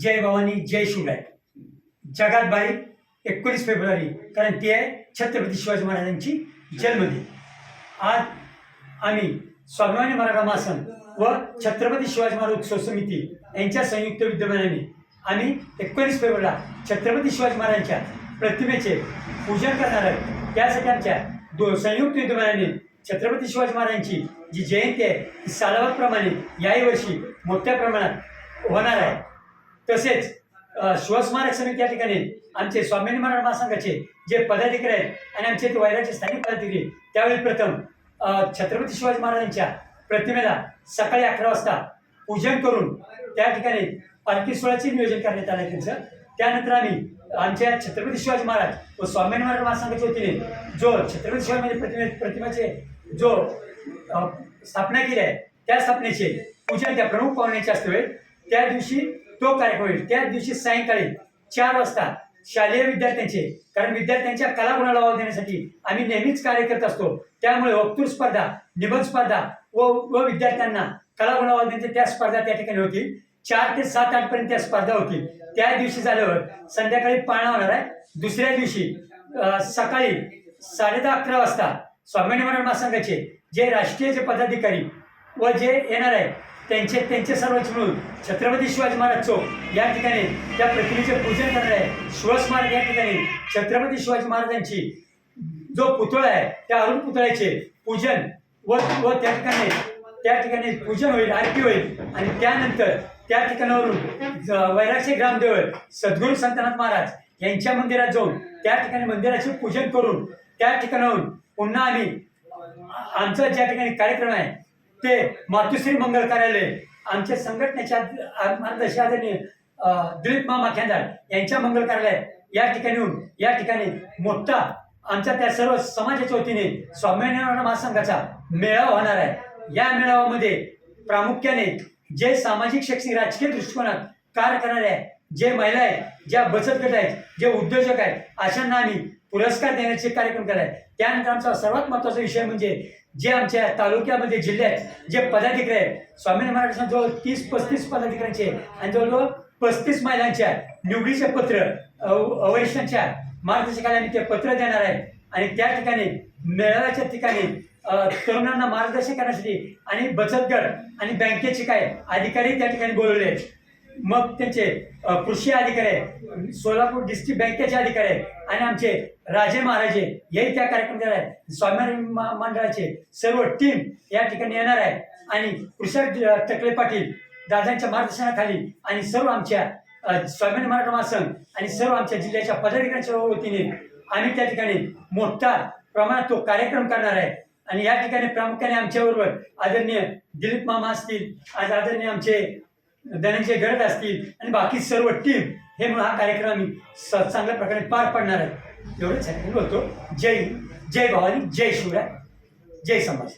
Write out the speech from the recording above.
जय भवानी जय शिवराय. जगात बाई एकोणीस फेब्रुवारी कारण ती आहे छत्रपती शिवाजी महाराजांची जन्मदिन. आज आम्ही स्वाभिमानी मराठा महासंघ व छत्रपती शिवाजी महाराज उत्सव समिती यांच्या संयुक्त विद्यमानाने आम्ही एकोणीस फेब्रुवारीला छत्रपती शिवाजी महाराजांच्या प्रतिमेचे पूजन करणार आहे त्यासाठी आमच्या दो संयुक्त विद्यमानाने छत्रपती शिवाजी महाराजांची जी जयंती आहे ती सालावतप्रमाणे याही वर्षी मोठ्या प्रमाणात होणार आहे. तसेच शिवस्मारक समिती या ठिकाणी आमचे स्वामी मराठा महासंघाचे जे पदाधिकारी आहेत आणि आमचे ते वैराचे स्थानिक पदाधिकारी त्यावेळी प्रथम छत्रपती शिवाजी महाराजांच्या प्रतिमेला सकाळी अकरा वाजता पूजन करून त्या ठिकाणी पालखी सोहळ्याचे नियोजन करण्यात आलं आहे त्यांचं. त्यानंतर आम्ही आमच्या छत्रपती शिवाजी महाराज व स्वामी मराठा महासंघाच्या वतीने जो छत्रपती शिवाजी प्रतिमे प्रतिमेचे जो स्थापना केली आहे त्या स्थापनेचे पूजन त्या प्रमुख पाहुण्याच्या असते त्या दिवशी तो कार्यक्रम होईल? त्या दिवशी सायंकाळी चार वाजता शालेय विद्यार्थ्यांचे कारण विद्यार्थ्यांच्या कलागुणाला वाव देण्यासाठी आम्ही नेहमीच कार्य करत असतो. त्यामुळे वक्तृत्व स्पर्धा निबंध स्पर्धा व व विद्यार्थ्यांना कलागुणा वाव देण्याच्या त्या स्पर्धा त्या ठिकाणी होतील चार ते सात आठ पर्यंत त्या स्पर्धा होतील त्या दिवशी झाल्यावर संध्याकाळी पाळणा होणार आहे. दुसऱ्या दिवशी सकाळी साडे दहा अकरा वाजता स्वामी महासंघाचे जे राष्ट्रीय जे पदाधिकारी व जे येणार आहे त्यांचे त्यांचे सर्वच मिळून छत्रपती शिवाजी महाराज चौक या ठिकाणी त्या प्रतिमेचे पूजन करणार आहे. शिवस्मारक या ठिकाणी छत्रपती शिवाजी महाराजांची जो पुतळा आहे त्या अरुण पुतळ्याचे पूजन व व त्या ठिकाणी त्या ठिकाणी पूजन होईल आरती होईल. आणि त्यानंतर त्या ठिकाणावरून ज- वैरागचे ग्रामदेव सद्गुरू संतनाथ महाराज यांच्या मंदिरात जाऊन त्या ठिकाणी मंदिराचे पूजन करून त्या ठिकाणाहून पुन्हा आम्ही आमचा ज्या ठिकाणी कार्यक्रम आहे ते मातुश्री मंगल कार्यालय आमच्या संघटनेच्या आ- मार्गदर्शक आदरणीय दिलीप मामा खेंदार यांच्या मंगल कार्यालय या ठिकाणी या ठिकाणी मोठा आमच्या त्या सर्व समाजाच्या वतीने स्वामीनारायण महासंघाचा मेळावा होणार आहे. या मेळाव्यामध्ये प्रामुख्याने जे सामाजिक शैक्षणिक राजकीय दृष्टिकोनात कार्य करणारे आहे जे महिला आहेत ज्या बचत गट आहेत जे उद्योजक आहेत अशांना आम्ही पुरस्कार देण्याचे कार्यक्रम केला आहे. त्यानंतर आमचा सर्वात महत्त्वाचा विषय म्हणजे जे आमच्या तालुक्यामध्ये जिल्ह्यात जे पदाधिकारी आहेत स्वामी महाराजांच्या जवळ तीस पस्तीस पदाधिकाऱ्यांचे आणि जवळजवळ पस्तीस महिलांच्या निवडीचे पत्र अ- वरिष्ठांच्या मार्गदर्शकाला आम्ही ते पत्र देणार आहे. आणि त्या ठिकाणी मेळाव्याच्या ठिकाणी तरुणांना मार्गदर्शन करण्यासाठी आणि बचत गट आणि बँकेचे काय अधिकारी त्या ठिकाणी बोलवले आहेत. मग त्यांचे कृषी अधिकारी आहेत सोलापूर डिस्ट्रिक्ट बँकेचे अधिकारी आहेत आणि आमचे राजे महाराजे हेही त्या कार्यक्रम देणार आहेत. स्वामी मंडळाचे सर्व टीम या ठिकाणी येणार आहे आणि कृषक टकले पाटील दादांच्या मार्गदर्शनाखाली आणि सर्व आमच्या स्वामी मराठा महासंघ आणि सर्व आमच्या जिल्ह्याच्या पदाधिकाऱ्यांच्या वतीने आम्ही त्या ठिकाणी मोठा प्रमाणात तो कार्यक्रम करणार आहे. आणि या ठिकाणी प्रामुख्याने आमच्याबरोबर आदरणीय दिलीप मामा असतील आज आदरणीय आमचे धनंजय गरज असतील आणि बाकी सर्व टीम हे म्हणून हा कार्यक्रम आम्ही स- चांगल्या प्रकारे पार पाडणार आहे एवढंच आहे. बोलतो जय जय भवानी जय शिवराय जय समाज